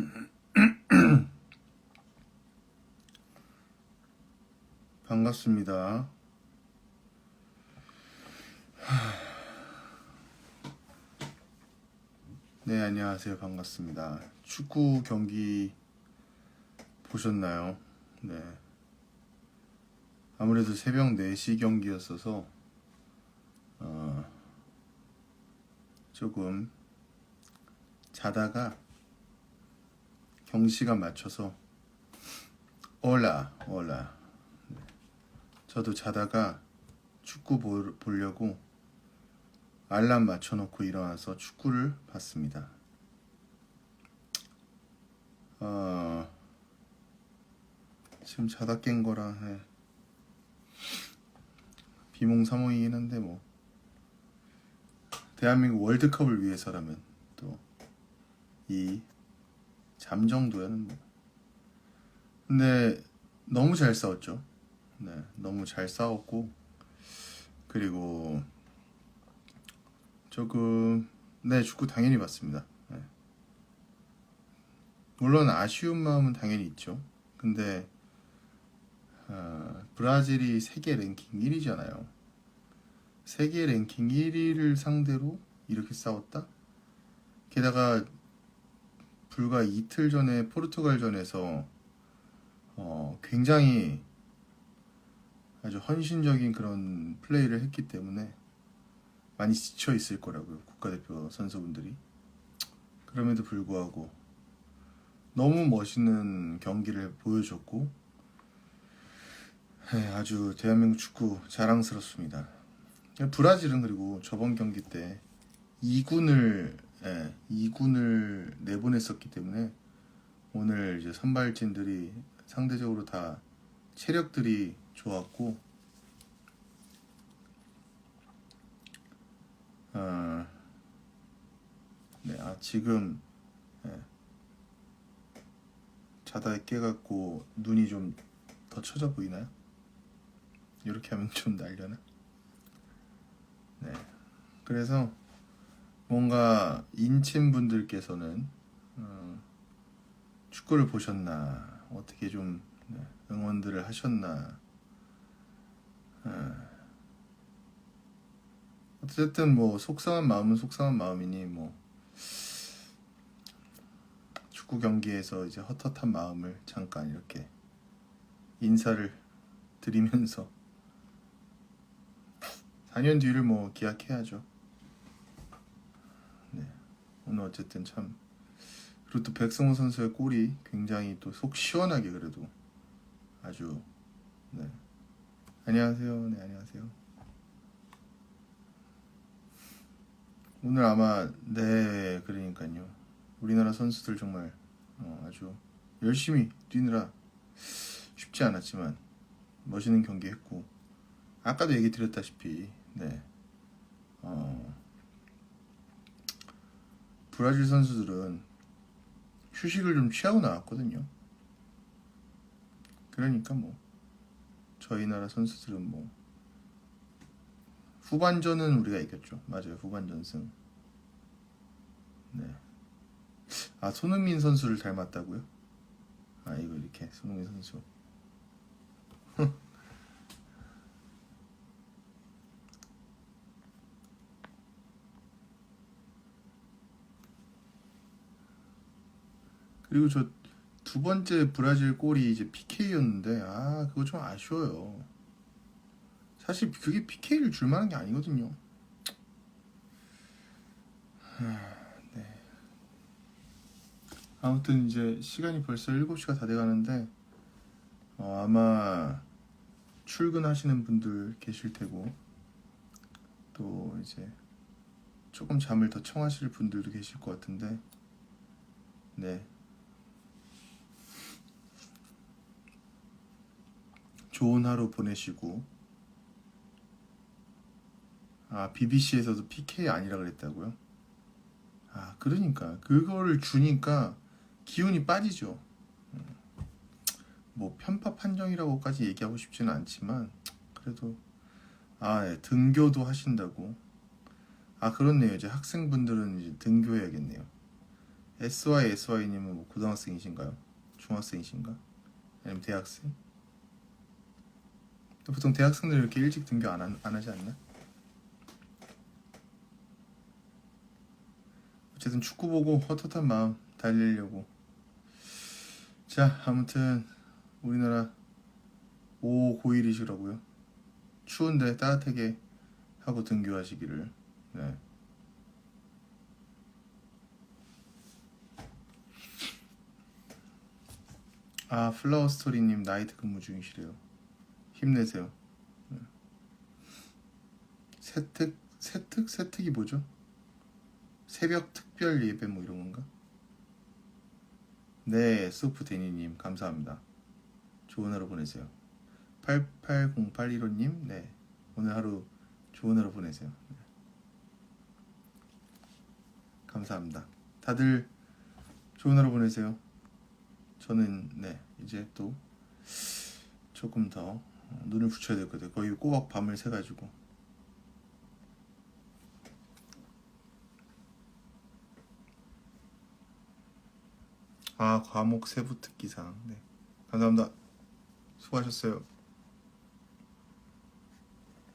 반갑습니다. 네, 안녕하세요. 반갑습니다. 축구 경기 보셨나요? 네. 아무래도 새벽 4시 경기였어서, 어, 조금 자다가 경시간 맞춰서, 올라, 올라. 네. 저도 자다가 축구 보, 보려고 알람 맞춰놓고 일어나서 축구를 봤습니다. 어, 지금 자다 깬 거라 예. 비몽사몽이긴 한데 뭐 대한민국 월드컵을 위해서라면 또 이 잠 정도는 뭐 근데 너무 잘 싸웠죠. 네, 너무 잘 싸웠고 그리고 조금 네 축구 당연히 봤습니다. 네. 물론 아쉬운 마음은 당연히 있죠. 근데 어, 브라질이 세계 랭킹 1위잖아요. 세계 랭킹 1위를 상대로 이렇게 싸웠다? 게다가 불과 이틀 전에 포르투갈전에서 어, 굉장히 아주 헌신적인 그런 플레이를 했기 때문에 많이 지쳐 있을 거라고요 국가대표 선수분들이. 그럼에도 불구하고 너무 멋있는 경기를 보여줬고 네, 아주 대한민국 축구 자랑스럽습니다. 브라질은 그리고 저번 경기 때 2군을 예, 2군을 내보냈었기 때문에 오늘 이제 선발진들이 상대적으로 다 체력들이 좋았고 어, 네, 아 지금 예, 자다 깨갖고 눈이 좀 더 쳐져 보이나요? 이렇게 하면 좀 날려나? 네, 그래서 뭔가 인친 분들께서는 어, 축구를 보셨나 어떻게 좀 네, 응원들을 하셨나 어, 어쨌든 뭐 속상한 마음은 속상한 마음이니 뭐 축구 경기에서 이제 헛헛한 마음을 잠깐 이렇게 인사를 드리면서 4년 뒤를 뭐 기약해야죠. 네. 오늘 어쨌든 참 그리고 또 백승호 선수의 골이 굉장히 또 속 시원하게 그래도 아주 네. 안녕하세요. 네, 안녕하세요. 오늘 아마 네 그러니까요. 우리나라 선수들 정말 어, 아주 열심히 뛰느라 쉽지 않았지만 멋있는 경기 했고 아까도 얘기 드렸다시피 네. 어, 브라질 선수들은 휴식을 좀 취하고 나왔거든요. 그러니까 뭐 저희 나라 선수들은 뭐 후반전은 우리가 이겼죠. 맞아요. 후반전 승. 네. 아 손흥민 선수를 닮았다고요? 아 이거 이렇게 손흥민 선수. 그리고 저 두 번째 브라질 골이 이제 PK였는데 아 그거 좀 아쉬워요. 사실 그게 PK를 줄 만한 게 아니거든요. 하, 네. 아무튼 이제 시간이 벌써 7시가 다 돼가는데 어, 아마 출근하시는 분들 계실 테고 또 이제 조금 잠을 더 청하실 분들도 계실 것 같은데 네 좋은 하루 보내시고 아 BBC에서도 PK 아니라 그랬다고요? 아 그러니까 그거를 주니까 기운이 빠지죠. 음, 뭐 편파 판정이라고까지 얘기하고 싶지는 않지만 그래도 아 예, 등교도 하신다고 아 그렇네요 이제 학생분들은 이제 등교해야겠네요. SY SY님은 뭐 고등학생이신가요? 중학생이신가? 아니면 대학생? 또 보통 대학생들 이렇게 일찍 등교 안, 하- 안 하지 않나? 어쨌든 축구 보고 헛헛한 마음 달래려고 자 아무튼 우리나라 5 고1이시라고요 추운데 따뜻하게 하고 등교하시기를 네. 아 플라워 스토리님 나이트 근무 중이시래요 힘내세요 네. 세특 세특 세특이 뭐죠? 새벽 특별 예배 뭐 이런 건가? 네 소프 데니님 감사합니다 좋은 하루 보내세요 880815님 네 오늘 하루 좋은 하루 보내세요 네. 감사합니다 다들 좋은 하루 보내세요 저는 네 이제 또 조금 더 어, 눈을 붙여야 같아요. 거의 꼬박 밤을 새가지고. 아 과목 세부 특기상. 네. 감사합니다. 수고하셨어요